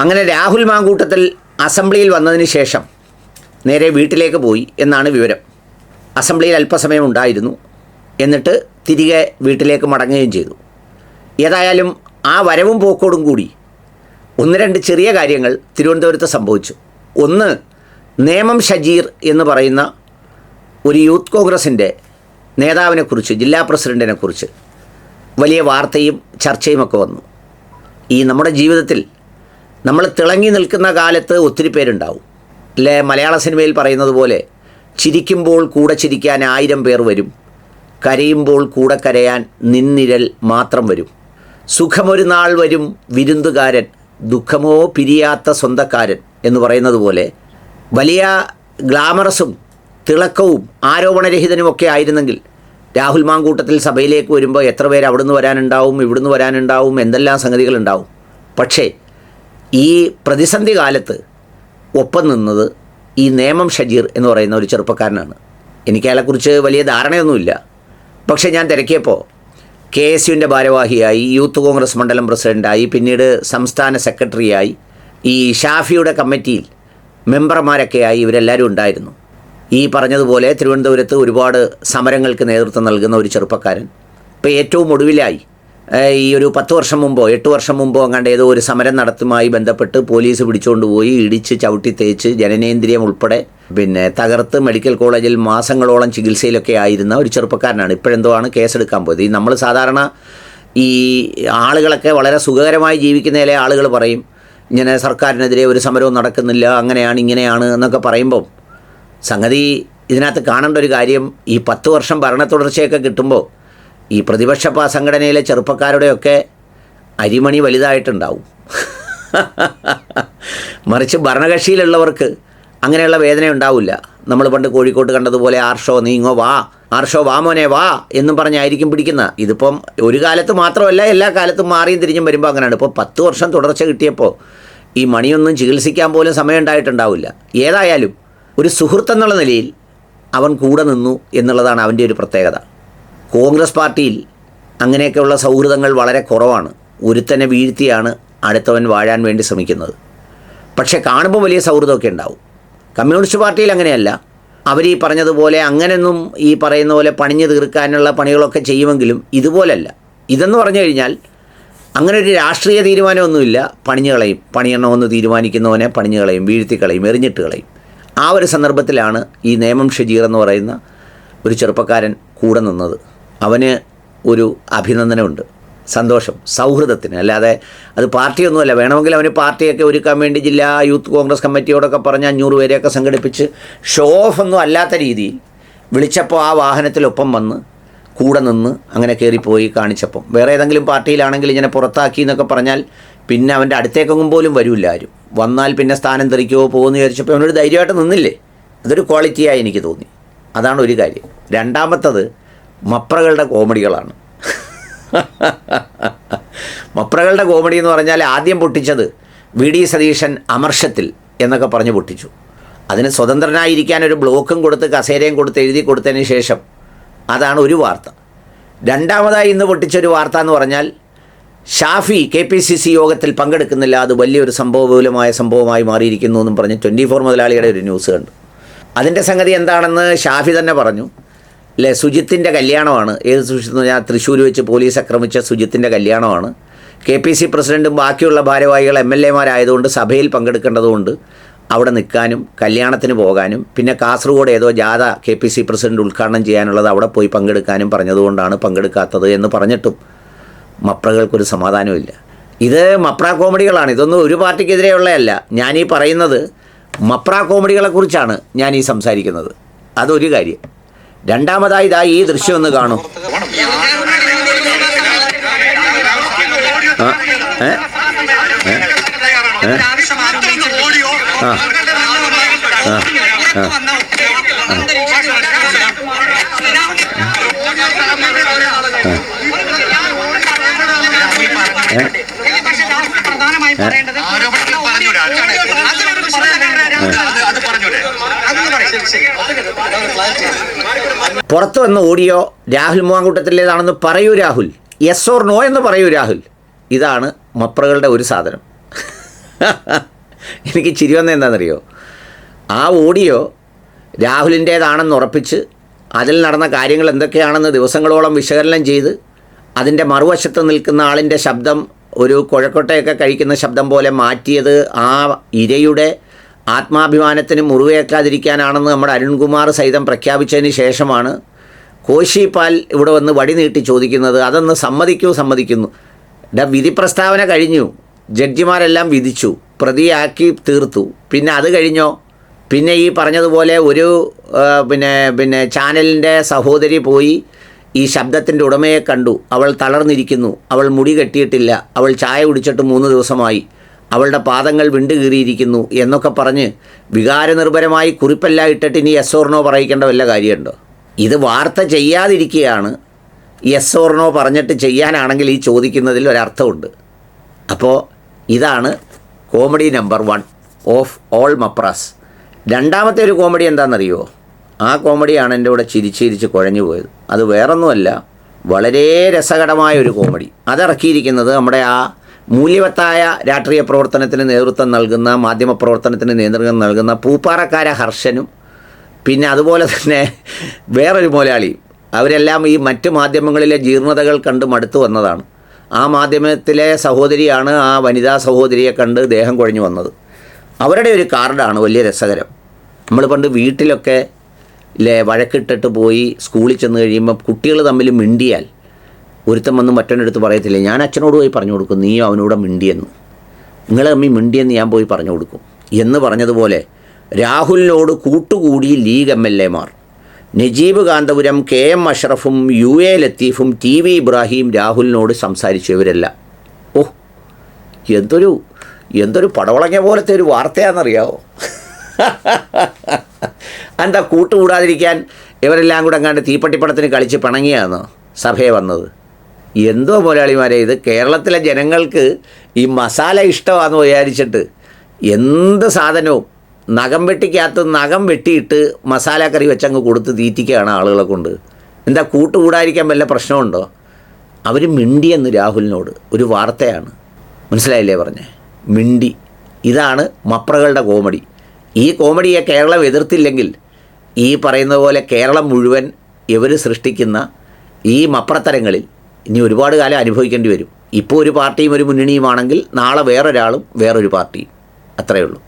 അങ്ങനെ രാഹുൽ മാങ്കൂട്ടത്തിൽ അസംബ്ലിയിൽ വന്നതിന് ശേഷം നേരെ വീട്ടിലേക്ക് പോയി എന്നാണ് വിവരം. അസംബ്ലിയിൽ അല്പസമയം ഉണ്ടായിരുന്നു. എന്നിട്ട് തിരികെ വീട്ടിലേക്ക് മടങ്ങുകയും ചെയ്തു. ഏതായാലും ആ വരവും പോക്കോടും കൂടി ഒന്ന് രണ്ട് ചെറിയ കാര്യങ്ങൾ തിരുവനന്തപുരത്ത് സംഭവിച്ചു. ഒന്ന് നേമം ഷജീർ എന്ന് പറയുന്ന ഒരു യൂത്ത് കോൺഗ്രസിന്റെ നേതാവിനെക്കുറിച്ച് ജില്ലാ പ്രസിഡന്റിനെക്കുറിച്ച് വലിയ വാർത്തയും ചർച്ചയുമൊക്കെ വന്നു. ഈ നമ്മുടെ ജീവിതത്തിൽ നമ്മൾ തിളങ്ങി നിൽക്കുന്ന കാലത്ത് ഒത്തിരി പേരുണ്ടാവും. അല്ലേ മലയാള സിനിമയിൽ പറയുന്നത് പോലെ ചിരിക്കുമ്പോൾ കൂടെ ചിരിക്കാൻ ആയിരം പേർ വരും. കരയുമ്പോൾ കൂടെ കരയാൻ നിന്നിരൽ മാത്രം വരും. സുഖമൊരു നാൾ വരും വിരുന്നുകാരൻ ദുഃഖമോ പിരിയാത്ത സ്വന്തക്കാരൻ എന്ന് പറയുന്നത് പോലെ വലിയ ഗ്ലാമറസും തിളക്കവും ആരോപണരഹിതനുമൊക്കെ ആയിരുന്നെങ്കിൽ രാഹുൽ മാങ്കൂട്ടത്തിൽ സഭയിലേക്ക് വരുമ്പോൾ എത്ര പേര് അവിടുന്ന് വരാനുണ്ടാവും ഇവിടുന്ന് വരാനുണ്ടാവും എന്തെല്ലാം സംഗതികളുണ്ടാവും പക്ഷേ ഈ പ്രതിസന്ധി കാലത്ത് ഒപ്പം നിന്നത് ഈ നേമം ഷജീർ എന്ന് പറയുന്ന ഒരു ചെറുപ്പക്കാരനാണ്. എനിക്ക് അയാളെക്കുറിച്ച് വലിയ ധാരണയൊന്നുമില്ല. പക്ഷേ ഞാൻ തിരക്കിയപ്പോൾ കെ എസ് യുവിന്റെ ഭാരവാഹിയായി യൂത്ത് കോൺഗ്രസ് മണ്ഡലം പ്രസിഡന്റായി പിന്നീട് സംസ്ഥാന സെക്രട്ടറിയായി ഈ ഷാഫിയുടെ കമ്മിറ്റിയിൽ മെമ്പർമാരൊക്കെയായി ഇവരെല്ലാവരും ഉണ്ടായിരുന്നു. ഈ പറഞ്ഞതുപോലെ തിരുവനന്തപുരത്ത് ഒരുപാട് സമരങ്ങൾക്ക് നേതൃത്വം നൽകുന്ന ഒരു ചെറുപ്പക്കാരൻ. ഇപ്പോൾ ഏറ്റവും ഒടുവിലായി ഈ ഒരു പത്ത് വർഷം മുമ്പോ എട്ട് വർഷം മുമ്പോ അങ്ങാണ്ട് ഏതോ ഒരു സമരം നടത്തുമായി ബന്ധപ്പെട്ട് പോലീസ് പിടിച്ചുകൊണ്ട് പോയി ഇടിച്ച് ചവിട്ടി തേച്ച് ജനനേന്ദ്രിയം ഉൾപ്പെടെ പിന്നെ തകർത്ത് മെഡിക്കൽ കോളേജിൽ മാസങ്ങളോളം ചികിത്സയിലൊക്കെ ആയിരുന്ന ഒരു ചെറുപ്പക്കാരനാണ്. ഇപ്പോഴെന്തോ ആണ് കേസെടുക്കാൻ പോയത്. ഈ നമ്മൾ സാധാരണ ഈ ആളുകളൊക്കെ വളരെ സുഖകരമായി ജീവിക്കുന്നതിലെ ആളുകൾ പറയും ഇങ്ങനെ സർക്കാരിനെതിരെ ഒരു സമരവും നടക്കുന്നില്ല അങ്ങനെയാണ് ഇങ്ങനെയാണ് എന്നൊക്കെ പറയുമ്പം സംഗതി ഇതിനകത്ത് കാണേണ്ട ഒരു കാര്യം ഈ പത്ത് വർഷം ഭരണ തുടർച്ചയൊക്കെ കിട്ടുമ്പോൾ ഈ പ്രതിപക്ഷ സംഘടനയിലെ ചെറുപ്പക്കാരുടെയൊക്കെ അരിമണി വലുതായിട്ടുണ്ടാവും. മറിച്ച് ഭരണകക്ഷിയിലുള്ളവർക്ക് അങ്ങനെയുള്ള വേദന ഉണ്ടാവില്ല. നമ്മൾ പണ്ട് കോഴിക്കോട്ട് കണ്ടതുപോലെ ആർഷോ നീങ്ങോ വാ. ആർഷോ വാ മോനെ വാ എന്നും പറഞ്ഞായിരിക്കും പിടിക്കുന്ന. ഇതിപ്പം ഒരു കാലത്ത് മാത്രമല്ല എല്ലാ കാലത്തും മാറിയും തിരിഞ്ഞും വരുമ്പോൾ അങ്ങനെയാണ് ഇപ്പോൾ പത്ത് വർഷം തുടർച്ച കിട്ടിയപ്പോൾ ഈ മണിയൊന്നും ചികിത്സിക്കാൻ പോലും സമയം ഉണ്ടായിട്ടുണ്ടാവില്ല. ഏതായാലും ഒരു സുഹൃത്തെന്നുള്ള നിലയിൽ അവൻ കൂടെ നിന്നു എന്നുള്ളതാണ് അവന്റെ ഒരു പ്രത്യേകത. കോൺഗ്രസ് പാർട്ടിയിൽ അങ്ങനെയൊക്കെയുള്ള സൗഹൃദങ്ങൾ വളരെ കുറവാണ്. ഒരുത്തനെ വീഴ്ത്തിയാണ് അടുത്തവൻ വാഴാൻ വേണ്ടി ശ്രമിക്കുന്നത്. പക്ഷേ കാണുമ്പോൾ വലിയ സൗഹൃദമൊക്കെ ഉണ്ടാവും. കമ്മ്യൂണിസ്റ്റ് പാർട്ടിയിൽ അങ്ങനെയല്ല. അവർ ഈ പറഞ്ഞതുപോലെ അങ്ങനെയൊന്നും ഈ പറയുന്ന പോലെ പണിഞ്ഞു തീർക്കാനുള്ള പണികളൊക്കെ ചെയ്യുമെങ്കിലും ഇതുപോലല്ല. ഇതെന്ന് പറഞ്ഞു കഴിഞ്ഞാൽ അങ്ങനെ ഒരു രാഷ്ട്രീയ തീരുമാനമൊന്നുമില്ല. പണിഞ്ഞു കളയും. പണിയണമെന്ന് തീരുമാനിക്കുന്നവനെ പണിഞ്ഞു കളയും വീഴ്ത്തി കളയും എറിഞ്ഞിട്ട് കളയും. ആ ഒരു സന്ദർഭത്തിലാണ് ഈ നേമം ഷജീർ എന്ന് പറയുന്ന ഒരു ചെറുപ്പക്കാരൻ കൂടെ നിന്നത്. അവന് ഒരു അഭിനന്ദനമുണ്ട്. സന്തോഷം സൗഹൃദത്തിന്. അല്ലാതെ അത് പാർട്ടിയൊന്നുമല്ല. വേണമെങ്കിൽ അവന് പാർട്ടിയൊക്കെ ഒരുക്കാൻ വേണ്ടി ജില്ലാ യൂത്ത് കോൺഗ്രസ് കമ്മിറ്റിയോടൊക്കെ പറഞ്ഞ് അഞ്ഞൂറ് പേരെയൊക്കെ സംഘടിപ്പിച്ച് ഷോ ഓഫ് ഒന്നും അല്ലാത്ത രീതിയിൽ വിളിച്ചപ്പോൾ ആ വാഹനത്തിലൊപ്പം വന്ന് കൂടെ നിന്ന് അങ്ങനെ കയറിപ്പോയി കാണിച്ചപ്പം. വേറെ ഏതെങ്കിലും പാർട്ടിയിലാണെങ്കിൽ ഇങ്ങനെ പുറത്താക്കി എന്നൊക്കെ പറഞ്ഞാൽ പിന്നെ അവന്റെ അടുത്തേക്കൊന്നും പോലും വരില്ല ആരും. വന്നാൽ പിന്നെ സ്ഥാനം തെറിക്കുമോ പോകുമെന്ന് വിചാരിച്ചപ്പോൾ അവനൊരു ധൈര്യമായിട്ട് നിന്നില്ലേ? അതൊരു ക്വാളിറ്റിയായി എനിക്ക് തോന്നി. അതാണ് ഒരു കാര്യം. രണ്ടാമത്തത് മപ്രകളുടെ കോമഡികളാണ്. മപ്രകളുടെ കോമഡി എന്ന് പറഞ്ഞാൽ ആദ്യം പൊട്ടിച്ചത് വി ഡി സതീശൻ അമർഷത്തിൽ എന്നൊക്കെ പറഞ്ഞ് പൊട്ടിച്ചു. അതിന് സ്വതന്ത്രനായിരിക്കാൻ ഒരു ബ്ലോക്കും കൊടുത്ത് കസേരയും കൊടുത്ത് എഴുതി കൊടുത്തതിന് ശേഷം അതാണ് ഒരു വാർത്ത. രണ്ടാമതായി ഇന്ന് പൊട്ടിച്ചൊരു വാർത്ത എന്ന് പറഞ്ഞാൽ Shafi K P C C യോഗത്തിൽ പങ്കെടുക്കുന്നില്ല. അത് വലിയൊരു സംഭവബഹുലമായ സംഭവമായി മാറിയിരിക്കുന്നു എന്നും പറഞ്ഞ് ട്വന്റി ഫോർ മുതലാളിയുടെ ഒരു ന്യൂസ് കണ്ടു. അതിന്റെ സംഗതി എന്താണെന്ന് ഷാഫി തന്നെ പറഞ്ഞു. അല്ലേ സുജിത്തിന്റെ കല്യാണമാണ്. ഏത് സുജിത്ത് പറഞ്ഞാൽ തൃശ്ശൂർ വെച്ച് പോലീസ് ആക്രമിച്ച സുജിത്തിന്റെ കല്യാണമാണ്. കെ പി സി പ്രസിഡന്റും ബാക്കിയുള്ള ഭാരവാഹികൾ എം എൽ എമാരായതുകൊണ്ട് സഭയിൽ പങ്കെടുക്കേണ്ടതുകൊണ്ട് അവിടെ നിൽക്കാനും കല്യാണത്തിന് പോകാനും പിന്നെ കാസർഗോഡ് ഏതോ ജാഥ കെ പി സി പ്രസിഡന്റ് ഉദ്ഘാടനം ചെയ്യാനുള്ളത് അവിടെ പോയി പങ്കെടുക്കാനും പറഞ്ഞതുകൊണ്ടാണ് പങ്കെടുക്കാത്തത് എന്ന് പറഞ്ഞിട്ടും മപ്രകൾക്കൊരു സമാധാനമില്ല ഇത് മപ്ര കോമഡികളാണ്. ഇതൊന്നും ഒരു പാർട്ടിക്കെതിരെയുള്ളതല്ല. ഞാനീ പറയുന്നത് മപ്ര കോമഡികളെക്കുറിച്ചാണ് ഞാൻ ഈ സംസാരിക്കുന്നത്. അതൊരു കാര്യം. രണ്ടാമതായി ഇതാ ഈ ദൃശ്യം ഒന്ന് കാണും. പ്രധാനമായി പറയേണ്ടത് പറഞ്ഞൂടെ? പ്രശ്നക്കാരനാണ് അത് പറഞ്ഞൂടെ? പുറത്തു വന്ന ഓഡിയോ രാഹുൽ മൂവാങ്കൂട്ടത്തിലേതാണെന്ന് പറയൂ രാഹുൽ. യെസ് ഓർ നോ എന്ന് പറയൂ രാഹുൽ. ഇതാണ് മപ്രകളുടെ ഒരു സാധനം. എനിക്ക് ചിരി വന്നത് എന്താണെന്നറിയോ? ആ ഓഡിയോ രാഹുലിന്റേതാണെന്ന് ഉറപ്പിച്ച് അതിൽ നടന്ന കാര്യങ്ങൾ എന്തൊക്കെയാണെന്ന് ദിവസങ്ങളോളം വിശകലനം ചെയ്ത് അതിന്റെ മറുവശത്ത് നിൽക്കുന്ന ആളിന്റെ ശബ്ദം ഒരു കുഴക്കൊട്ടയൊക്കെ കഴിക്കുന്ന ശബ്ദം പോലെ മാറ്റിയത് ആ ഇരയുടെ ആത്മാഭിമാനത്തിന് മുറിവേക്കാതിരിക്കാനാണെന്ന് നമ്മുടെ അരുൺകുമാർ സഹിതം പ്രഖ്യാപിച്ചതിന് ശേഷമാണ് കോശിപ്പാൽ പാൽ ഇവിടെ വന്ന് വടി നീട്ടി ചോദിക്കുന്നത്. അതൊന്ന് സമ്മതിക്കൂ സമ്മതിക്കുന്നു. ഡാ വിധി പ്രസ്താവന കഴിഞ്ഞു. ജഡ്ജിമാരെല്ലാം വിധിച്ചു. പ്രതിയാക്കി തീർത്തു. പിന്നെ അത് കഴിഞ്ഞോ? പിന്നെ ഈ പറഞ്ഞതുപോലെ ഒരു പിന്നെ പിന്നെ ചാനലിന്റെ സഹോദരി പോയി ഈ ശബ്ദത്തിന്റെ ഉടമയെ കണ്ടു. അവൾ തളർന്നിരിക്കുന്നു. അവൾ മുടി കെട്ടിയിട്ടില്ല. അവൾ ചായ കുടിച്ചിട്ട് മൂന്ന് ദിവസമായി. അവളുടെ പാദങ്ങൾ വിണ്ടുകീറിയിരിക്കുന്നു എന്നൊക്കെ പറഞ്ഞ് വികാരനിർഭരമായി കുറിപ്പെല്ലാം ഇട്ടിട്ട് ഇനി എസ് ഓർണോ പറയിക്കേണ്ട വല്ല കാര്യമുണ്ടോ? ഇത് വാർത്ത ചെയ്യാതിരിക്കുകയാണ്. യെസ് ഓർണോ പറഞ്ഞിട്ട് ചെയ്യാനാണെങ്കിൽ ഈ ചോദിക്കുന്നതിൽ ഒരർത്ഥമുണ്ട്. അപ്പോൾ ഇതാണ് comedy number one of all മപ്രാസ്. രണ്ടാമത്തെ ഒരു കോമഡി എന്താണെന്നറിയോ ആ കോമഡിയാണ് എന്റെ കൂടെ ചിരിച്ചിരിച്ച് കുഴഞ്ഞു പോയത്. അത് വേറൊന്നുമല്ല വളരെ രസകരമായ ഒരു കോമഡി. അതിറക്കിയിരിക്കുന്നത് നമ്മുടെ ആ മൂല്യവത്തായ രാഷ്ട്രീയ പ്രവർത്തനത്തിന് നേതൃത്വം നൽകുന്ന മാധ്യമ പ്രവർത്തനത്തിന് നേതൃത്വം നൽകുന്ന പൂപ്പാറക്കാര ഹർഷനും പിന്നെ അതുപോലെ തന്നെ വേറൊരു മോലാളി അവരെല്ലാം ഈ മറ്റ് മാധ്യമങ്ങളിലെ ജീർണതകൾ കണ്ട് മടുത്തു വന്നതാണ്. ആ മാധ്യമത്തിലെ സഹോദരിയാണ് ആ വനിതാ സഹോദരിയെ കണ്ട് ദേഹം കുഴഞ്ഞു വന്നത്. അവരുടെ ഒരു കാർഡാണ് വലിയ രസകരം. നമ്മൾ പണ്ട് വീട്ടിലൊക്കെ വഴക്കിട്ടിട്ട് പോയി സ്കൂളിൽ ചെന്ന് കഴിയുമ്പോൾ കുട്ടികൾ തമ്മിൽ മിണ്ടിയാൽ ഒരുത്തൻ വന്ന് മറ്റൊന്നെടുത്ത് പറയത്തില്ലേ ഞാൻ അച്ഛനോട് പോയി പറഞ്ഞു കൊടുക്കും നീ അവനോട് മിണ്ടിയെന്ന്. നിങ്ങൾ അമ്മി മിണ്ടിയെന്ന് ഞാൻ പോയി പറഞ്ഞു കൊടുക്കും. എന്ന് പറഞ്ഞതുപോലെ രാഹുലിനോട് കൂട്ടുകൂടി ലീഗ് എം എൽ എമാർ നജീബ് കാന്തപുരം കെ എം അഷ്റഫും യു എ ലത്തീഫും ടി വി ഇബ്രാഹിം രാഹുലിനോട് സംസാരിച്ചു ഇവരെല്ലാം ഓ എന്തൊരു എന്തൊരു പടവളങ്ങ പോലത്തെ ഒരു വാർത്തയാണെന്നറിയാവോ? എന്താ കൂട്ടുകൂടാതിരിക്കാൻ ഇവരെല്ലാം കൂടെ അങ്ങാണ്ട് തീപ്പട്ടിപ്പടത്തിന് കളിച്ച് പിണങ്ങിയാണ് സഭയെ വന്നത്. എന്തോ മുതലാളിമാരെ ഇത് കേരളത്തിലെ ജനങ്ങൾക്ക് ഈ മസാല ഇഷ്ടമാണെന്ന് വിചാരിച്ചിട്ട് എന്ത് സാധനവും നഖം വെട്ടിക്കകത്ത് നഖം വെട്ടിയിട്ട് മസാല കറി വെച്ചങ്ങ് കൊടുത്ത് തീറ്റിക്കുകയാണ് ആളുകളെ കൊണ്ട്. എന്താ കൂട്ടുകൂടായിരിക്കാൻ വല്ല പ്രശ്നമുണ്ടോ? അവർ മിണ്ടിയെന്ന് രാഹുലിനോട് ഒരു വാർത്തയാണ്. മനസ്സിലായില്ലേ പറഞ്ഞേ? മിണ്ടി. ഇതാണ് മപ്രകളുടെ കോമഡി. ഈ കോമഡിയെ കേരളം എതിർത്തില്ലെങ്കിൽ ഈ പറയുന്ന പോലെ കേരളം മുഴുവൻ ഇവർ സൃഷ്ടിക്കുന്ന ഈ മപ്രത്തരങ്ങളിൽ ഇനി ഒരുപാട് കാലം അനുഭവിക്കേണ്ടി വരും. ഇപ്പോൾ ഒരു പാർട്ടിയും ഒരു മുന്നണിയുമാണെങ്കിൽ നാളെ വേറൊരാളും വേറൊരു പാർട്ടിയും. അത്രയേ ഉള്ളൂ.